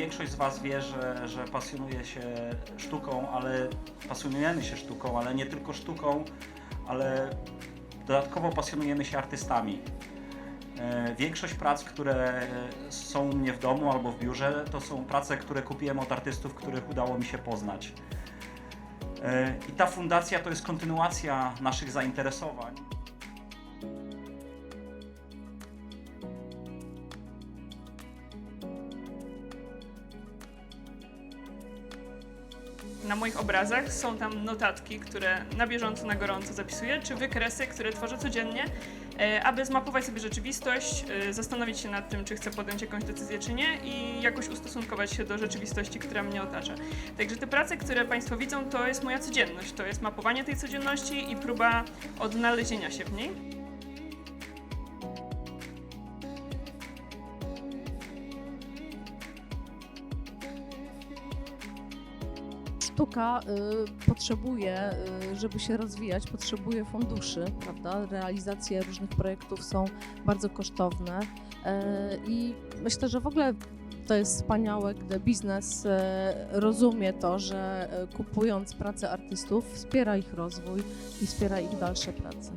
większość z Was wie, że, że pasjonuje się sztuką, ale pasjonujemy się sztuką, ale nie tylko sztuką, ale dodatkowo pasjonujemy się artystami. E, Większość prac, które są u mnie w domu albo w biurze, to są prace, które kupiłem od artystów, których udało mi się poznać. E, I ta fundacja to jest kontynuacja naszych zainteresowań. Na moich obrazach są tam notatki, które na bieżąco, na gorąco zapisuję, czy wykresy, które tworzę codziennie, e, aby zmapować sobie rzeczywistość, e, zastanowić się nad tym, czy chcę podjąć jakąś decyzję, czy nie i jakoś ustosunkować się do rzeczywistości, która mnie otacza. Także te prace, które Państwo widzą, to jest moja codzienność, to jest mapowanie tej codzienności i próba odnalezienia się w niej. Sztuka y, potrzebuje, y, żeby się rozwijać, potrzebuje funduszy, prawda? Realizacje różnych projektów są bardzo kosztowne y, i myślę, że w ogóle to jest wspaniałe, gdy biznes y, rozumie to, że y, kupując pracę artystów wspiera ich rozwój i wspiera ich dalsze prace.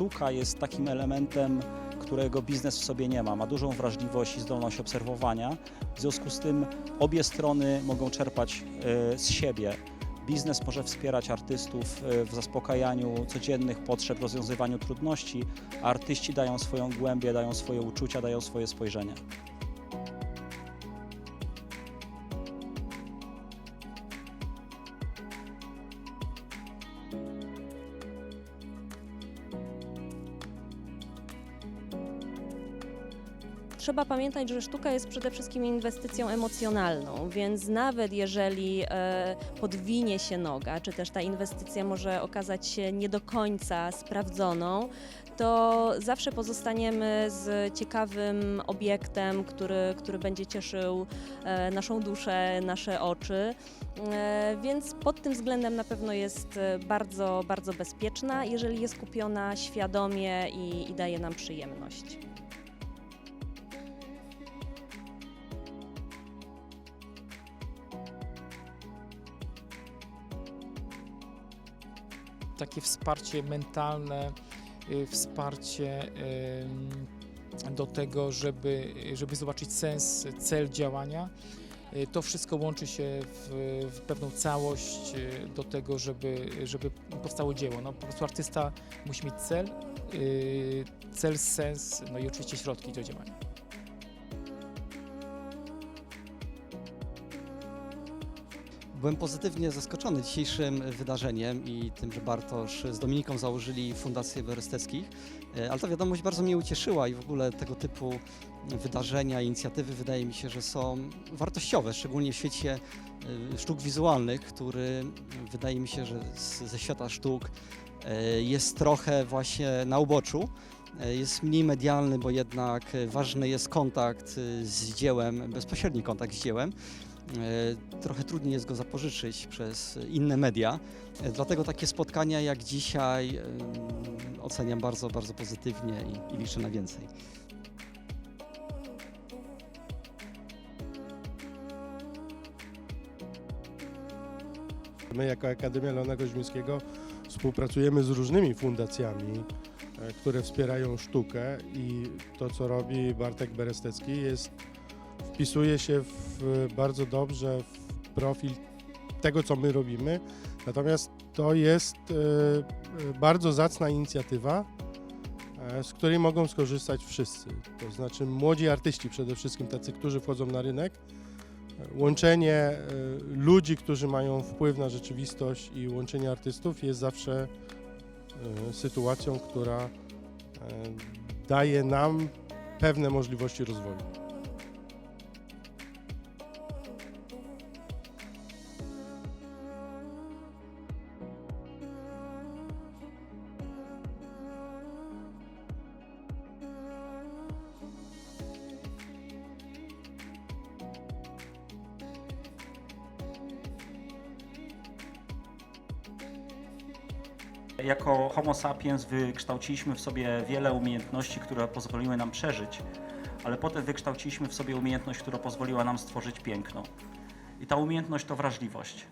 Sztuka jest takim elementem, którego biznes w sobie nie ma. Ma dużą wrażliwość i zdolność obserwowania. W związku z tym obie strony mogą czerpać e, z siebie. Biznes może wspierać artystów e, w zaspokajaniu codziennych potrzeb, rozwiązywaniu trudności, a artyści dają swoją głębię, dają swoje uczucia, dają swoje spojrzenie. Trzeba pamiętać, że sztuka jest przede wszystkim inwestycją emocjonalną, więc nawet jeżeli e, podwinie się noga, czy też ta inwestycja może okazać się nie do końca sprawdzoną, to zawsze pozostaniemy z ciekawym obiektem, który, który będzie cieszył e, naszą duszę, nasze oczy. E, Więc pod tym względem na pewno jest bardzo, bardzo bezpieczna, jeżeli jest kupiona świadomie i, i daje nam przyjemność. Takie wsparcie mentalne, y, wsparcie do tego, żeby, żeby zobaczyć sens, cel działania. Y, To wszystko łączy się w, w pewną całość y, do tego, żeby, żeby powstało dzieło. No, po prostu artysta musi mieć cel, cel, sens, no i oczywiście środki do działania. Byłem pozytywnie zaskoczony dzisiejszym wydarzeniem i tym, że Bartosz z Dominiką założyli Fundację Weresteckich, E, ale ta wiadomość bardzo mnie ucieszyła i w ogóle tego typu wydarzenia, inicjatywy wydaje mi się, że są wartościowe, szczególnie w świecie e, sztuk wizualnych, który wydaje mi się, że ze świata sztuk e, jest trochę właśnie na uboczu. E, Jest mniej medialny, bo jednak e, ważny jest kontakt e, z dziełem, bezpośredni kontakt z dziełem. Trochę trudniej jest go zapożyczyć przez inne media, dlatego takie spotkania jak dzisiaj oceniam bardzo, bardzo pozytywnie i, i liczę na więcej. My jako Akademia Leona Koźmińskiego współpracujemy z różnymi fundacjami, które wspierają sztukę i to, co robi Bartek Berestecki jest, wpisuje się w, bardzo dobrze w profil tego, co my robimy. Natomiast to jest e, e, bardzo zacna inicjatywa, e, z której mogą skorzystać wszyscy. To znaczy młodzi artyści przede wszystkim, tacy, którzy wchodzą na rynek, łączenie e, ludzi, którzy mają wpływ na rzeczywistość i łączenie artystów jest zawsze e, sytuacją, która e, daje nam pewne możliwości rozwoju. Jako Homo sapiens wykształciliśmy w sobie wiele umiejętności, które pozwoliły nam przeżyć, ale potem wykształciliśmy w sobie umiejętność, która pozwoliła nam stworzyć piękno. I ta umiejętność to wrażliwość.